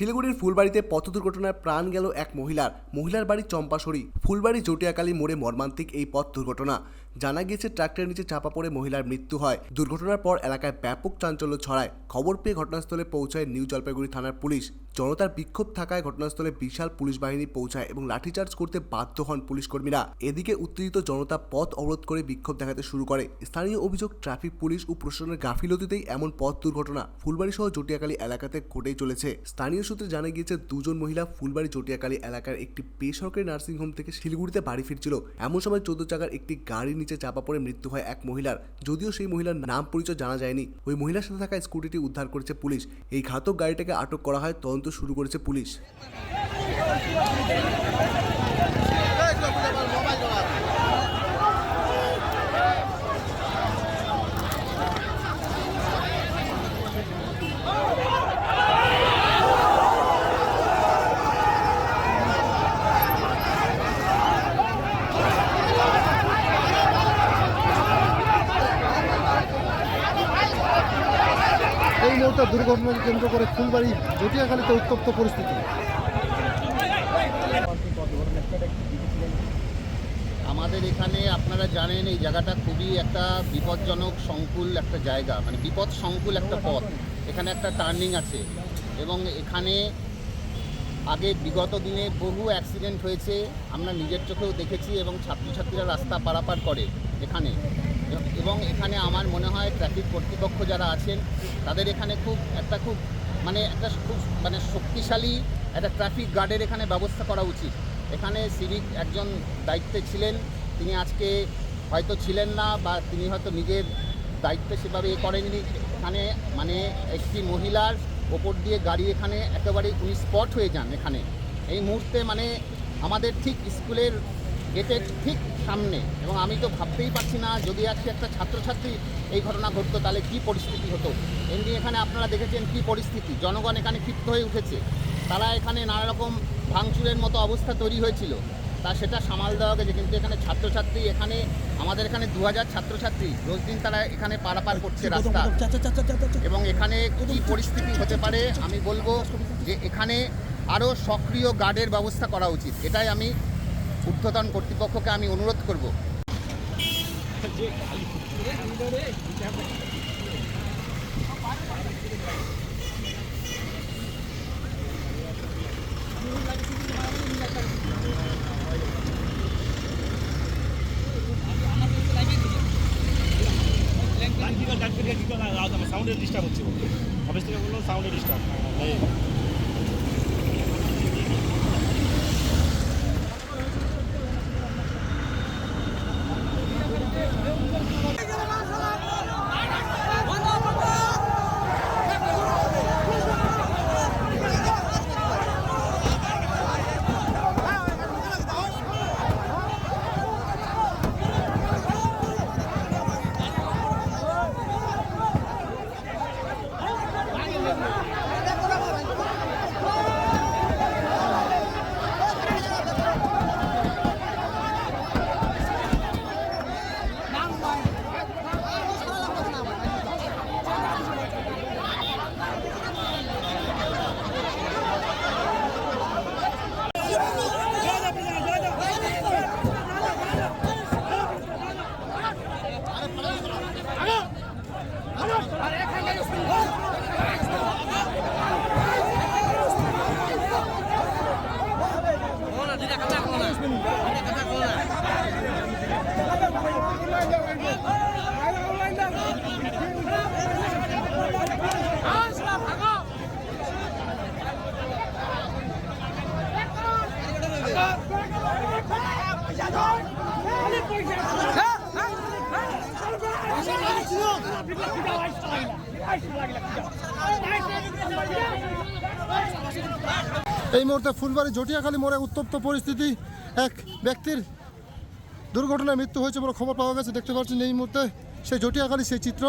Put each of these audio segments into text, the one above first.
শিলিগুড়ির ফুলবাড়িতে পথ দুর্ঘটনায় প্রাণ গেল এক মহিলার। মহিলার বাড়ি চম্পাশরী। ফুলবাড়ি জটিয়াকালী মোড়ে মর্মান্তিক এই পথ দুর্ঘটনা। জানা গিয়েছে, ট্রাক্টরের নিচে চাপা পড়ে মহিলার মৃত্যু হয়। দুর্ঘটনার পর এলাকায় ব্যাপক চাঞ্চল্য ছড়ায়। খবর পেয়ে ঘটনাস্থলে পৌঁছায় নিউ জলপাইগুড়ি থানার পুলিশ। জনতার বিক্ষোভ থাকায় ঘটনাস্থলে বিশাল পুলিশ বাহিনী পৌঁছায় এবং লাঠিচার্জ করতে বাধ্য হন পুলিশ কর্মীরা এদিকে উত্তেজিত জনতা পথ অবরোধ করে বিক্ষোভ দেখাতে শুরু করে। স্থানীয় অভিযোগ, ট্রাফিক পুলিশ ও প্রশাসনের গাফিলতিতেই এমন পথ দুর্ঘটনা ফুলবাড়ি সহ জটিয়াকালী এলাকাতে ঘটেই চলেছে। স্থানীয় সূত্রে জানা গিয়েছে, দুজন মহিলা ফুলবাড়ি চটিয়াকালী এলাকার একটি বেসরকারি নার্সিংহোম থেকে শিলিগুড়িতে বাড়ি ফিরছিল। এমন সময় চোদ্দ চাকার একটি গাড়ির নিচে চাপা পড়ে মৃত্যু হয় এক মহিলার। যদিও সেই মহিলার নাম পরিচয় জানা যায়নি। ওই মহিলার সাথে থাকা স্কুটিটি উদ্ধার করেছে পুলিশ। এই ঘাতক গাড়িটাকে আটক করা হয়, তদন্ত শুরু করেছে পুলিশ। মুহূর্তে দুর্ঘটনাকে কেন্দ্র করে ফুলবাড়ি জটিয়াখালীতে উত্তপ্ত পরিস্থিতি। আমাদের এখানে আপনারা জানেন, এই জায়গাটা খুবই একটা বিপজ্জনক, সংকুল একটা জায়গা। মানে বিপদ সংকুল একটা পথ। এখানে একটা টার্নিং আছে। এবং এখানে আগে বিগত দিনে বহু অ্যাক্সিডেন্ট হয়েছে। আমরা নিজের চোখেও দেখেছি এবং ছাত্রছাত্রীরা রাস্তা পারাপার করে এখানে। এবং এখানে আমার মনে হয় ট্রাফিক কর্তৃপক্ষ যারা আছেন, তাদের এখানে খুব একটা খুব মানে একটা খুব মানে শক্তিশালী একটা ট্রাফিক গার্ডের এখানে ব্যবস্থা করা উচিত। এখানে সিভিক একজন দায়িত্বে ছিলেন, তিনি আজকে হয়তো ছিলেন না বা তিনি হয়তো নিজের দায়িত্বে সেভাবে এ করেননি। এখানে মানে একটি মহিলার ওপর দিয়ে গাড়ি এখানে একেবারে উনি স্পট হয়ে যান এখানে। এই মুহূর্তে মানে আমাদের ঠিক স্কুলের গেটের ঠিক সামনে। এবং আমি তো ভাবতেই পারছি না যদি আজকে একটা ছাত্রছাত্রী এই ঘটনা ঘটতো তাহলে কি পরিস্থিতি হতো? এমনি এখানে আপনারা দেখেছেন কি পরিস্থিতি। জনগণ এখানে ক্ষিপ্ত হয়ে উঠেছে। তারা এখানে নানা রকম ভাঙচুরের মতো অবস্থা তৈরি হয়েছিল। তা সেটা সামাল দেওয়া গেছে। কিন্তু এখানে ছাত্রছাত্রী এখানে আমাদের এখানে দু হাজার ছাত্রছাত্রী রোজ দিন তারা এখানে পারাপার করছে রাস্তা। এবং এখানে কি পরিস্থিতি হতে পারে আমি বলব যে এখানে আরও সক্রিয় গার্ডের ব্যবস্থা করা উচিত। এটাই আমি ঊর্ধ্বতন কর্তৃপক্ষকে আমি অনুরোধ করব। সাউন্ডের ডিস্টার্ব হচ্ছে অফিস থেকে বলল সাউন্ডের ডিস্টার্ব এই মুহূর্তে ফুলবাড়ি জটিয়াখালী মোড়ে উত্তপ্ত পরিস্থিতি। এক ব্যক্তির দুর্ঘটনায় মৃত্যু হয়েছে বলে খবর পাওয়া গেছে দেখতে পাচ্ছেন এই মুহূর্তে সেই জটিয়াকালী সেই চিত্র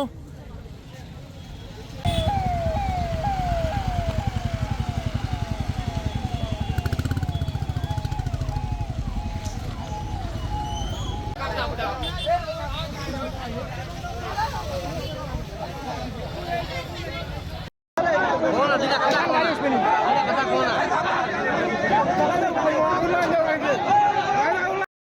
Yeah.